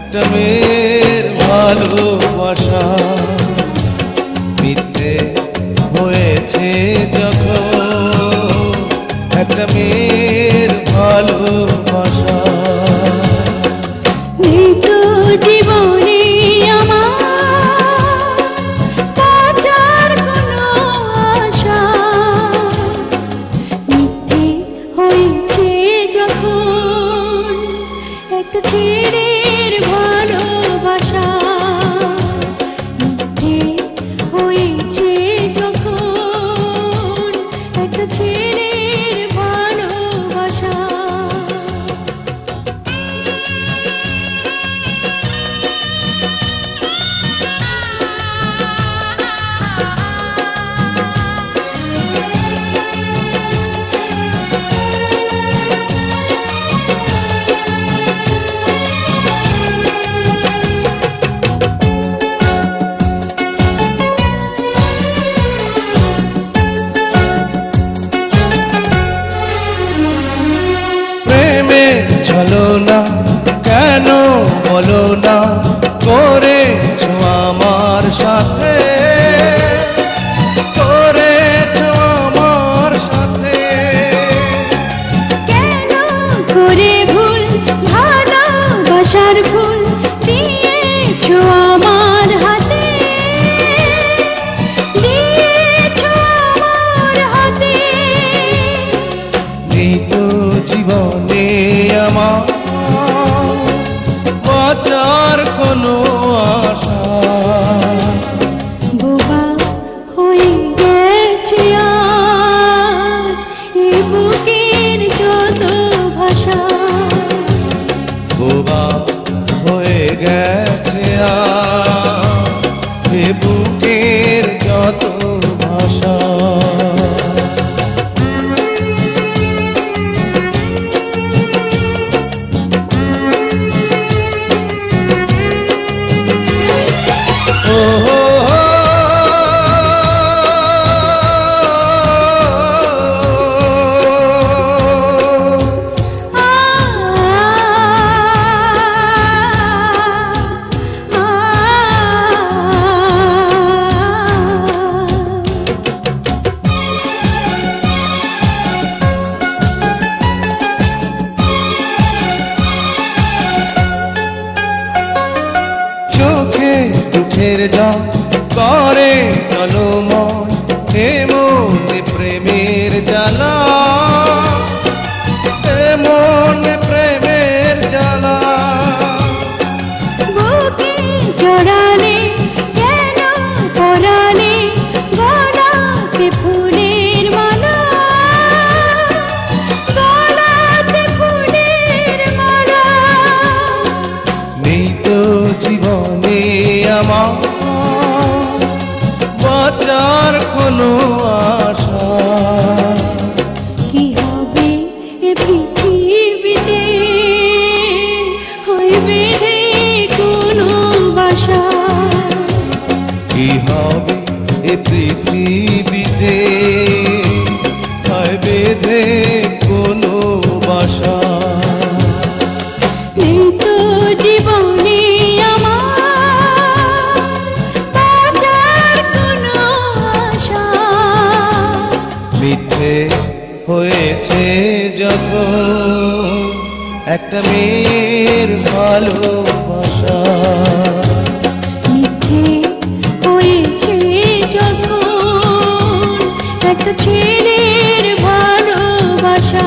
একটা মেয়ের ভালোবাসা। মিথ্যে হয়েছে যখন একটা মেয়ের ভালোবাসা। জীবনে আমার একটা ছেলের বলো না করেছ আমার সাথে। করেছ আমার সাথে। কেন করে ভুল ভালোবাসার ফুল দিয়েছ আমার হাতে? দিয়েছ আমার হাতে। নিত জীবনে বাঁচার কোনো দুঃখের জল করে জলময় বাঁচার কোনো আশা। কি হবে এ পৃথিবীতে? হইবে কোনো বাসা। কি হবে এ পৃথিবীতে? হয় বেঁধে হয়েছে যখন একটা মেয়ের ভালোবাসা। একটা ভালোবাসা।